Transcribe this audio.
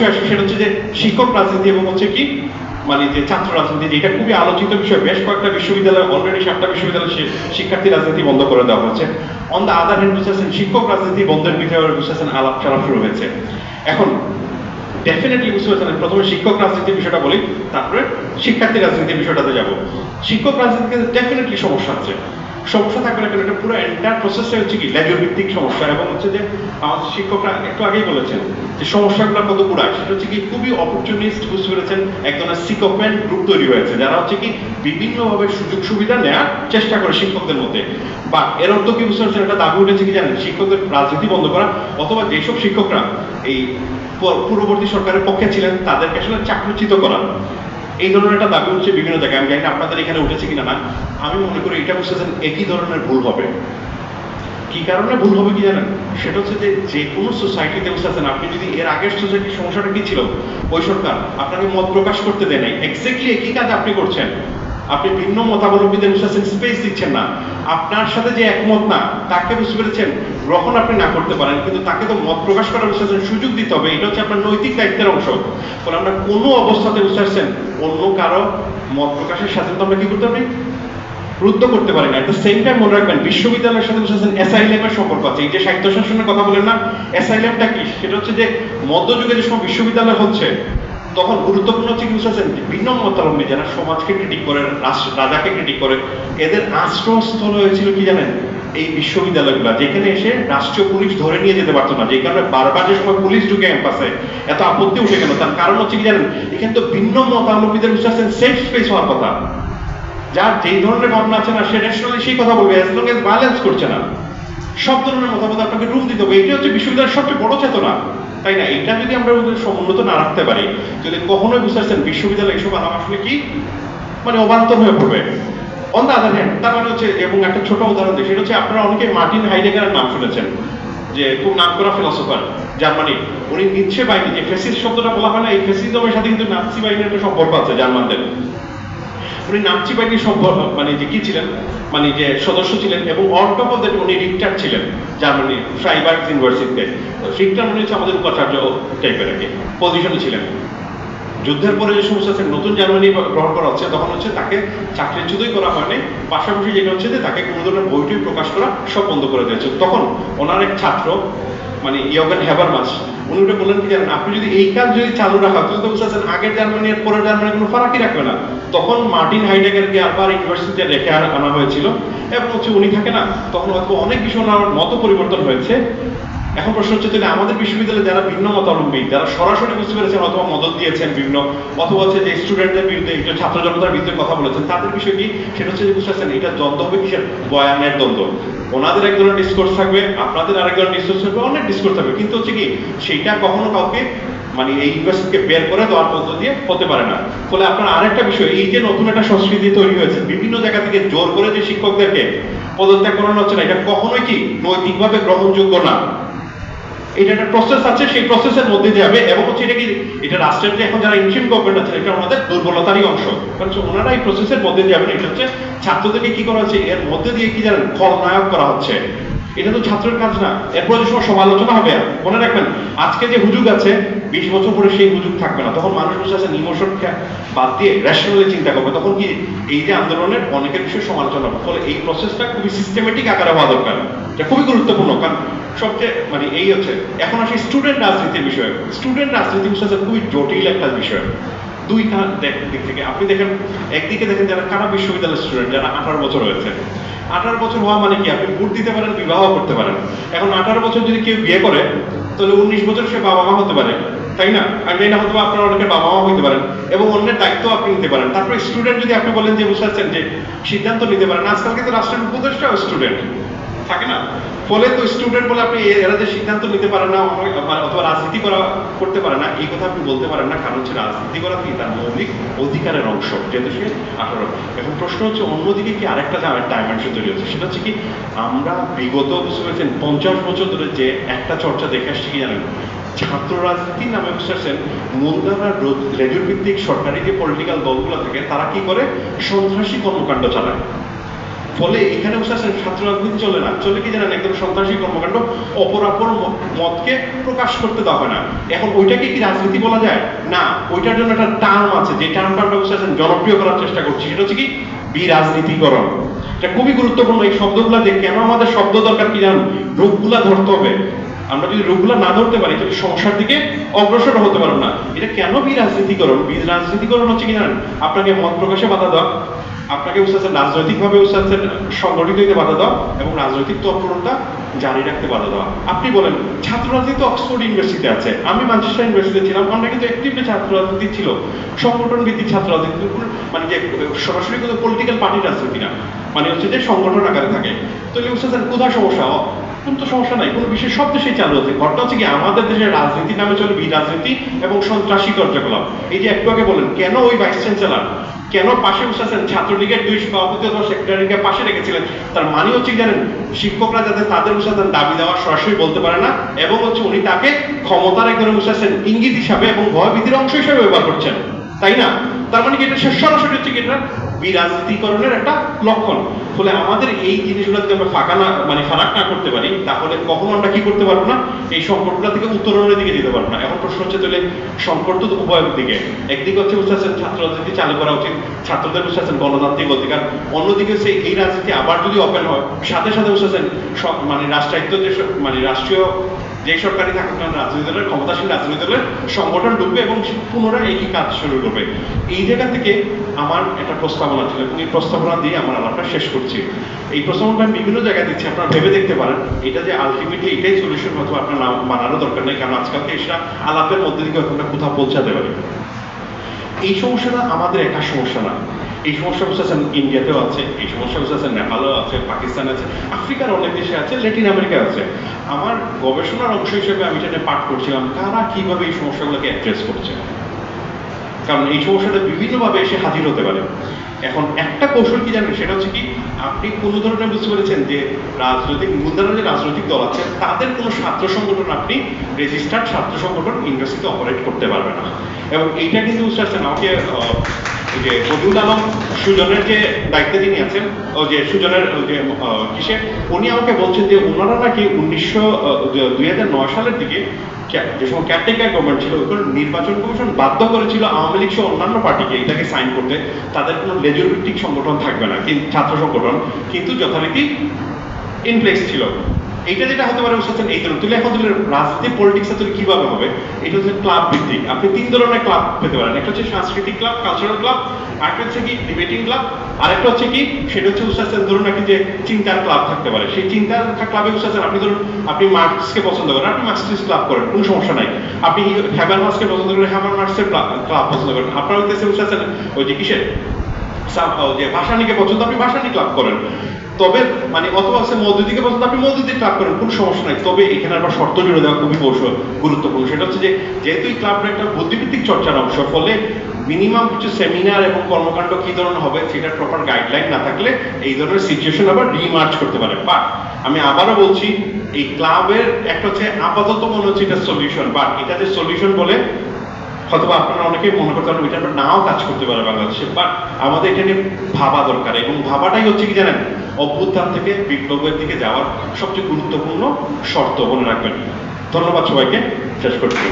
বিষয় আসে সেটা হচ্ছে যে শিক্ষক রাজনীতি এবং হচ্ছে কি মানে যে ছাত্র রাজনীতি এটা খুবই আলোচিত বিষয়, বেশ কয়েকটা বিশ্ববিদ্যালয় অলরেডি সাতটা বিশ্ববিদ্যালয়ে শিক্ষার্থী রাজনীতি বন্ধ করে দেওয়া হয়েছে। অন দ্য আদার হ্যান্ড বুঝতেছেন, শিক্ষক রাজনীতি বন্ধের বিষয়ে বুঝতেছেন, আলাপ চালাপ শুরু হয়েছে। এখন ডেফিনেটলি বুঝতে পারছেন, প্রথমে শিক্ষক রাজনীতির বিষয়টা বলি, তারপরে শিক্ষার্থী রাজনীতির বিষয়টাতে যাব। শিক্ষক রাজনীতিতে ডেফিনেটলি সমস্যা আছে। সমস্যা থাকবে না কেন এটা পুরো এন্টার প্রসেসটা হচ্ছে কি, লেজর ভিত্তিক সমস্যা এবং হচ্ছে যে, আমাদের শিক্ষকরা একটু আগেই বলেছেন যে সমস্যাগুলো কত পুরায় সেটা হচ্ছে কি খুবই অপরচুনিস্ট বুঝতে পেরেছেন এক ধরনের সিকোপেন গ্রুপ তৈরি হয়েছে, যারা হচ্ছে কি বিভিন্নভাবে সুযোগ সুবিধা নেওয়ার চেষ্টা করে শিক্ষকদের মধ্যে। বা এর অর্থ কি বুঝতে পারছেন? একটা দাবি উঠেছে কি জানেন? শিক্ষকদের রাজনীতি বন্ধ করা, অথবা যেসব শিক্ষকরা এই পূর্ববর্তী সরকারের পক্ষে ছিলেন, তাদেরকে আসলে চাকরিচ্যুত করা। এই ধরনের একটা দাবি উঠছে বিভিন্ন জায়গায়। আমি জানি না আপনাদের এখানে উঠেছে কিনা না। আমি মনে করি এটা বুঝতেছেন একই ধরনের ভুল হবে। কি কারণে ভুল হবে কি জানেন? সেটা হচ্ছে যে যে কোনো সোসাইটিতে বুঝতেছেন আপনি যদি এর আগের সোসাইটির সমস্যাটা কি ছিল? ওই সরকার আপনাকে মত প্রকাশ করতে দেয় নাই। এক্স্যাক্টলি একই কাজ আপনি করছেন। আপনি ভিন্ন মতাবলম্বীদের বুঝতেছেন স্পেস দিচ্ছেন না। আপনার সাথে যে একমত না, তাকে বুঝতে পেরেছেন? গ্রহণ আপনি না করতে পারেন, কিন্তু তাকে তো মত প্রকাশ করার বুঝতেছেন সুযোগ দিতে হবে। এটা হচ্ছে আপনার নৈতিক দায়িত্বের অংশ। ফলে আমরা কোনো অবস্থাতে বুঝতে পারছেন অন্য কারও মত প্রকাশের স্বাধীনতা আমরা কি করতে পারি? রুদ্ধ করতে পারি না। এট সেম টাইম মনে রাখবেন, বিশ্ববিদ্যালয়ের সাথে বুঝেছেন এসআইএম সম্পর্ক আছে। এই যে সাহিত্য শাসনের কথা বলেন না এসআইএমটা কি? সেটা হচ্ছে যে মধ্যযুগে যে সময় বিশ্ববিদ্যালয় হচ্ছে, তখন গুরুত্বপূর্ণ হচ্ছে কি বুঝেছেন ভিন্ন মতাবলম্বী যারা সমাজকে ক্রিটিক করে রাজাকে ক্রিটিক করে, এদের আশ্রয়স্থল হয়েছিল কি জানেন? এই বিশ্ববিদ্যালয়গুলো, যেখানে এসে রাষ্ট্রীয় পুলিশ ধরে নিয়ে যেতে পারতো না। যে কারণে বারবার যে সময় পুলিশ ঢুকে ক্যাম্পাসে, এত আপত্তি উঠে গেল। তার কারণ হচ্ছে কি জানেন? এখানে তো ভিন্ন মতাবলম্বীদের বুঝতে পারছেন সেফ স্পেস হওয়ার কথা। যার যেই ধরনের ভাবনা আছে না, সে ন্যাশনালি সেই কথা বলবে অ্যাজ লং এজ ভায়োলেন্স করছে না। সব ধরনের মতামত আপনাকে রুম দিতে হবে। এটা হচ্ছে বিশ্ববিদ্যালয়ের সবচেয়ে বড় চেতনা। তাই না? এটা যদি আমরা ওদের সমুন্নত না রাখতে পারি, যদি কখনোই বুঝতে বিশ্ববিদ্যালয় এসব আলাপ আসলে কি? মানে অবান্তর হয়ে পড়বে। অন দ্য আদার হ্যান্ড তার মানে হচ্ছে, এবং একটা ছোট উদাহরণ দিই, সেটা হচ্ছে আপনারা অনেকে মার্টিন হাইডেগারের নাম শুনেছেন, যে খুব নাম করা ফিলোসফার জার্মানি। উনি নিচ্ছে বাহিনী, যে ফেসিস শব্দটা বলা হয় না, এই ফেসিজমের সাথে কিন্তু নাৎসি বাহিনীর একটা সম্পর্ক আছে, জার্মানদের। উনি নামচি বাহিনীর সম্পর্ক মানে যে কি ছিলেন মানে যে সদস্য ছিলেন এবং অন টপ অফ দ্যাট উনি রিক্টার ছিলেন জার্মানি ফ্রাইবার্গ ইউনিভার্সিটিতে রিক্টার মানে হচ্ছে আমাদের উপাচার্য টাইপের কি পজিশনে ছিলেন। যুদ্ধের পরে যে সমস্যা আছে, নতুন জার্মানি গ্রহণ করা হচ্ছে, তখন হচ্ছে তাকে চাকরিচ্যুতই করা হয়নি। পাশাপাশি যেটা হচ্ছে যে তাকে কোনো ধরনের বইটই প্রকাশ করা সব বন্ধ করে দিয়েছে তখন ওনার এক ছাত্র মানে ইয়গেন হ্যাবারমাস উনি ওটা বললেন কি জানেন, আপনি যদি এই কাজ যদি চালু রাখা তাহলে তো বুঝতে পারছেন আগের জার্মানি আর পরের জার্মানি, কোনো ফারাকই রাখবে না। তখন মার্টিন হাইডেগারকে আবার ইউনিভার্সিটিতে রেখে আনা হয়েছিল। এবং হচ্ছে উনি থাকে না, তখন হয়তো অনেক কিছু ওনার মত পরিবর্তন হয়েছে। এখন প্রশ্ন হচ্ছে, তাহলে আমাদের বিশ্ববিদ্যালয়ে যারা ভিন্ন মতাবলম্বী, যারা সরাসরি বুঝতে পেরেছেন অথবা মদত দিয়েছেন বিভিন্ন অথবা হচ্ছে যে স্টুডেন্টদের বিরুদ্ধে একটু ছাত্র জনতার বিরুদ্ধে কথা বলেছেন, তাদের বিষয় কি? সেটা হচ্ছে যে বুঝতে পারছেন, এটা দ্বন্দ্ব হবে কিসের, বয়ানের দ্বন্দ্ব। ওনাদের এক ধরনের ডিসকোর্স থাকবে, আপনাদের আরেক ধরনের ডিসকোর্স থাকবে, অনেক ডিসকোর্স থাকবে। কিন্তু হচ্ছে কি সেইটা কখনো কাউকে মানে এই ইউনিভার্সিটিকে বের করে দেওয়ার মধ্য দিয়ে হতে পারে না। ফলে আপনার আরেকটা বিষয়, এই যে নতুন একটা সংস্কৃতি তৈরি হয়েছে, বিভিন্ন জায়গা থেকে জোর করে যে শিক্ষকদেরকে পদত্যাগ করানো হচ্ছে না, এটা কখনোই কি নৈতিকভাবে গ্রহণযোগ্য না? এটা একটা প্রসেস আছে, সেই প্রসেসের মধ্যে যাবে। এবং হচ্ছে এটা কি, এটা রাষ্ট্রের যে এখন যারা ইনশিয়ান গভর্নমেন্ট আছে, এটা ওনাদের দুর্বলতারই অংশ। কারণ হচ্ছে ওনারা এই প্রসেসের মধ্যে দিয়ে যাবেন। এটা হচ্ছে ছাত্রদেরকে কি করা হচ্ছে, এর মধ্যে দিয়ে কি জানেন খলনায়ক করা হচ্ছে। এটা তো ছাত্রের কাজ না। এরপর যে সময় সমালোচনা হবে, মনে রাখবেন, আজকে যে হুজুগ আছে, বিশ বছর পরে সেই হুজুগ থাকবে না। তখন মানুষ বসে আছে ইমোশন বাদ দিয়ে রেশনালি চিন্তা করবে। তখন কি এই যে আন্দোলনের অনেকের বিষয়ে সমালোচনা হবে। ফলে এই প্রসেসটা খুবই সিস্টেমেটিক আকারে হওয়া দরকার। এটা খুবই গুরুত্বপূর্ণ। কারণ সবচেয়ে মানে এই হচ্ছে, এখন আসি স্টুডেন্ট রাজনীতির বিষয়। স্টুডেন্ট হচ্ছে খুবই জটিল একটা বিষয়। দুই দিক থেকে। আপনি দেখেন, একদিকে দেখেন যারা কারা বিশ্ববিদ্যালয়ের স্টুডেন্ট যারা আঠারো বছর হয়েছে। আঠারো বছর হওয়া মানে কি? আপনি ভোট দিতে পারেন, বিবাহ করতে পারেন। এখন আঠারো বছর যদি কেউ বিয়ে করে, তাহলে উনিশ বছর সে বাবা মা হতে পারে। তাই না? আর মেয়েটা হয়তো আপনার অনেকের বাবা মা হইতে পারেন এবং অন্যের দায়িত্ব আপনি নিতে পারেন। তারপরে স্টুডেন্ট যদি আপনি বলেন যে, বুঝতে যে, সিদ্ধান্ত নিতে পারেন। আজকাল কিন্তু রাষ্ট্রের উপদেষ্টাও স্টুডেন্ট থাকে না? ফলে তো স্টুডেন্ট বলে আপনি এরা যে সিদ্ধান্ত নিতে পারে না, অথবা রাজনীতি করা, করতে পারে না, এই কথা আপনি বলতে পারেন না, কারণ হচ্ছে রাজনীতি করা কি তার মৌলিক অধিকারের অংশ, যেহেতু সে আঠারো। এখন প্রশ্ন হচ্ছে, অন্যদিকে কি আরেকটা ডাইমেনশন তৈরি হচ্ছে, সেটা হচ্ছে কি আমরা বিগত বুঝতে পেরেছেন পঞ্চাশ বছর ধরে যে একটা চর্চা দেখে আসছি কি জানেন? ছাত্র রাজনীতি নামে বুঝতে পারছেন মূলধারা লেজুর ভিত্তিক সরকারি যে পলিটিক্যাল দলগুলো থাকে, তারা কি করে? সন্ত্রাসী কর্মকাণ্ড চালায়। ফলে এখানে বসে ছাত্র রাজনীতি চলে না। চলে কি জানেন? একদম সন্ত্রাসী কর্মকাণ্ড। অপরাপর মতকে প্রকাশ করতে দেওয়া হয় না। এখন ওইটাকে কি রাজনীতি বলা যায়? না। ওইটার জন্য একটা টার্ম আছে। যে টার্মটা আমরা বসে আছেন, জনপ্রিয় করার চেষ্টা করছি। সেটা হচ্ছে কি? বিরাজনীতিকরণ। এটা খুবই গুরুত্বপূর্ণ। এই শব্দগুলা যে কেন আমাদের শব্দ দরকার কি জানেন? রূপগুলা ধরতে হবে। আমরা যদি রূপগুলা না ধরতে পারি, তাহলে সমস্যার দিকে অগ্রসর হতে পারব না। এটা কেন বিরাজনীতিকরণ? বিরাজনীতিকরণ হচ্ছে কি জানেন? আপনাকে মত প্রকাশে বাধা দেওয়া। আপনাকে উৎসাহ রাজনৈতিকভাবে উৎসাহ সংগঠিত হইতে বাধা দেওয়া এবং রাজনৈতিক তৎপরতা জারি রাখতে বাধা দেওয়া। আপনি বলেন ছাত্র রাজনীতি তো অক্সফোর্ড ইউনিভার্সিটিতে আছে। আমি ম্যানচেস্টার ইউনিভার্সিটিতে ছিলাম আমরা কিন্তু একটিভলি ছাত্র রাজনীতি ছিল। সংগঠন ভিত্তিক ছাত্র রাজনীতি মানে যে সরাসরি কোনো পলিটিক্যাল পার্টির রাজনীতি না মানে হচ্ছে যে সংগঠন আকারে থাকে। তো উৎসাহ কোথায় সমস্যা? তো সমস্যা নাই, কোনো বিষয় সব দেশেই চালু হচ্ছে ঘটনা হচ্ছে কি আমাদের দেশের রাজনীতি নামে চলে বি রাজনীতি এবং সন্ত্রাসী কার্যকলাপ। এই যে একটু আগে বলেন, কেন ওই ভাইস চ্যান্সেলার কেন পাশে বসে আছেন? ছাত্রলীগের দুই সভাপতি অথবা সেক্রেটারিকে পাশে রেখেছিলেন। তার মানে হচ্ছে জানেন, শিক্ষকরা যাতে তাদের বসে আছেন, দাবি দেওয়া সরাসরি বলতে পারে না, এবং হচ্ছে উনি তাকে ক্ষমতার একজনে বসে আছেন, ইঙ্গিত হিসাবে এবং ভয়ভীতির অংশ হিসাবে ব্যবহার করছেন। তাই না? তার মানে কি এটা সরাসরি হচ্ছে কি এটা বিরাজনীতিকরণের একটা লক্ষণ। ফলে আমাদের এই জিনিসগুলো যদি আমরা ফাঁকা না মানে ফারাক না করতে পারি, তাহলে কখনো আমরা কি করতে পারব না? এই সংকটগুলো থেকে উত্তরণের দিকে যেতে পারব না। এখন প্রশ্ন হচ্ছে তাহলে সংকট তো উভয়ের দিকে। একদিকে হচ্ছে বসে আছেন ছাত্র রাজনীতি চালু করা উচিত, ছাত্রদের বসে আছেন গণতান্ত্রিক অধিকার। অন্যদিকে হচ্ছে এই রাজনীতি আবার যদি ওপেন হয়, সাথে সাথে বসে আছেন মানে রাষ্ট্রায়ত্ত যে মানে রাষ্ট্রীয় যে সরকারি থাকুক না রাজনৈতিক দলের ক্ষমতাসীন রাজনৈতিক দলের সংগঠন ঢুকবে এবং পুনরায় একই কাজ শুরু করবে। এই জায়গা থেকে আমার একটা প্রস্তাবনা ছিল এবং এই প্রস্তাবনা দিয়ে আমার আলাপটা শেষ করছি। এই প্রস্তাবনাটা আমি বিভিন্ন জায়গায় দিচ্ছি, আপনারা ভেবে দেখতে পারেন। এটা যে আলটিমেটলি এটাই সলিউশন হয়তো আপনার নাম মানারও দরকার নেই, কারণ আজকালকে এটা আলাপের মধ্যে হয়তো কোথাও পৌঁছাতে পারে। এই সমস্যাটা আমাদের একা সমস্যা না। এই সমস্যা বুঝতেছেন ইন্ডিয়াতেও আছে, এই সমস্যা বুঝতেছেন নেপালেও আছে, পাকিস্তান আছে, আফ্রিকার অনেক দেশে আছে ল্যাটিন আমেরিকা আছে। আমার গবেষণার অংশ হিসেবে আমি নিয়ে পাঠ করছিলাম, কারা কীভাবে এই সমস্যাগুলোকে অ্যাড্রেস করছে? কারণ এই সমস্যাটা বিভিন্নভাবে এসে হাজির হতে পারে। এখন একটা কৌশল কি জানেন? সেটা হচ্ছে কি, আপনি কোনো ধরনের বুঝতে পেরেছেন যে রাজনৈতিক মূলধারা যে রাজনৈতিক দল আছে, তাদের কোনো ছাত্র সংগঠন আপনি রেজিস্টার্ড ছাত্র সংগঠন ইন্ডাস্ট্রিতে অপারেট করতে পারবে না। এবং এইটা কিন্তু বুঝতে পারছেন, আমাকে যে বদিউল আলম সুজনের যে দায়িত্বে যিনি আছেন যে সুজনের যে কিসে, উনি আমাকে বলছেন যে ওনারা নাকি উনিশশো দুই সালের দিকে যে সময় ক্যারটেকার গভর্নমেন্ট ছিল নির্বাচন কমিশন বাধ্য করেছিল আওয়ামী লীগ সহ অন্যান্য পার্টিকে এটাকে সাইন করতে। তাদের কোনো লেজুর ভিত্তিক সংগঠন থাকবে না ছাত্র সংগঠন। কিন্তু যথারীতি ইনপ্লেক্স ছিল। এইটা যেটা হতে পারে বুঝতে এই ধরনের তুলে এখন তুলে রাজনীতি পলিটিক্সে তুলে কীভাবে হবে? এটা হচ্ছে ক্লাব ভিত্তিক আপনি তিন ধরনের ক্লাব পেতে পারেন। একটা হচ্ছে সাংস্কৃতিক ক্লাব কালচারাল ক্লাব আরেকটা হচ্ছে কি ডিবেটিং ক্লাব আরেকটা হচ্ছে কি, সেটা হচ্ছে বুঝতে ধরুন নাকি যে চিন্তার ক্লাব থাকতে পারে। সেই চিন্তার ক্লাবে বুঝতে আপনি ধরুন, আপনি মার্কসকে পছন্দ করেন, আপনি মার্কসিস্ট ক্লাব করেন, কোনো সমস্যা নাই। আপনি হ্যাবার মার্কসকে পছন্দ করেন হ্যাবার মার্কসের ক্লাব পছন্দ করেন। আপনার হইতেছে বুঝতে ওই যে কিসের? যে ভাষানিকে পছন্দ, আপনি ভাষানি ক্লাব করেন। তবে মানে অথবা হচ্ছে মৌদুদিকে পছন্দ আপনি মৌদুদি ক্লাব করেন, কোনো সমস্যা নাই। তবে এখানে আবার শর্ত জুড়ে দেওয়া খুবই গুরুত্বপূর্ণ। সেটা হচ্ছে যেহেতু এই ক্লাবটা একটা বুদ্ধিভিত্তিক চর্চার অংশ, ফলে মিনিমাম কিছু সেমিনার এবং কর্মকাণ্ড কি ধরনের হবে, সেটার প্রপার গাইডলাইন না থাকলে এই ধরনের সিচুয়েশন আবার রিমার্চ করতে পারে। বাট আমি আবারও বলছি, এই ক্লাবের একটা হচ্ছে আপাতত মনে হচ্ছে এটা সলিউশন বাট এটা যে সলিউশন বলে হয়তো আপনারা অনেকেই মনে করতে পারেন এটা নাও কাজ করতে পারে বাংলাদেশে। বাট আমাদের এটা নিয়ে ভাবা দরকার, এবং ভাবাটাই হচ্ছে কি জানেন? অভ্যুত্থান থেকে বিপ্লবের দিকে যাওয়ার সবচেয়ে গুরুত্বপূর্ণ শর্ত মনে রাখবেন। ধন্যবাদ সবাইকে। শেষ করছি।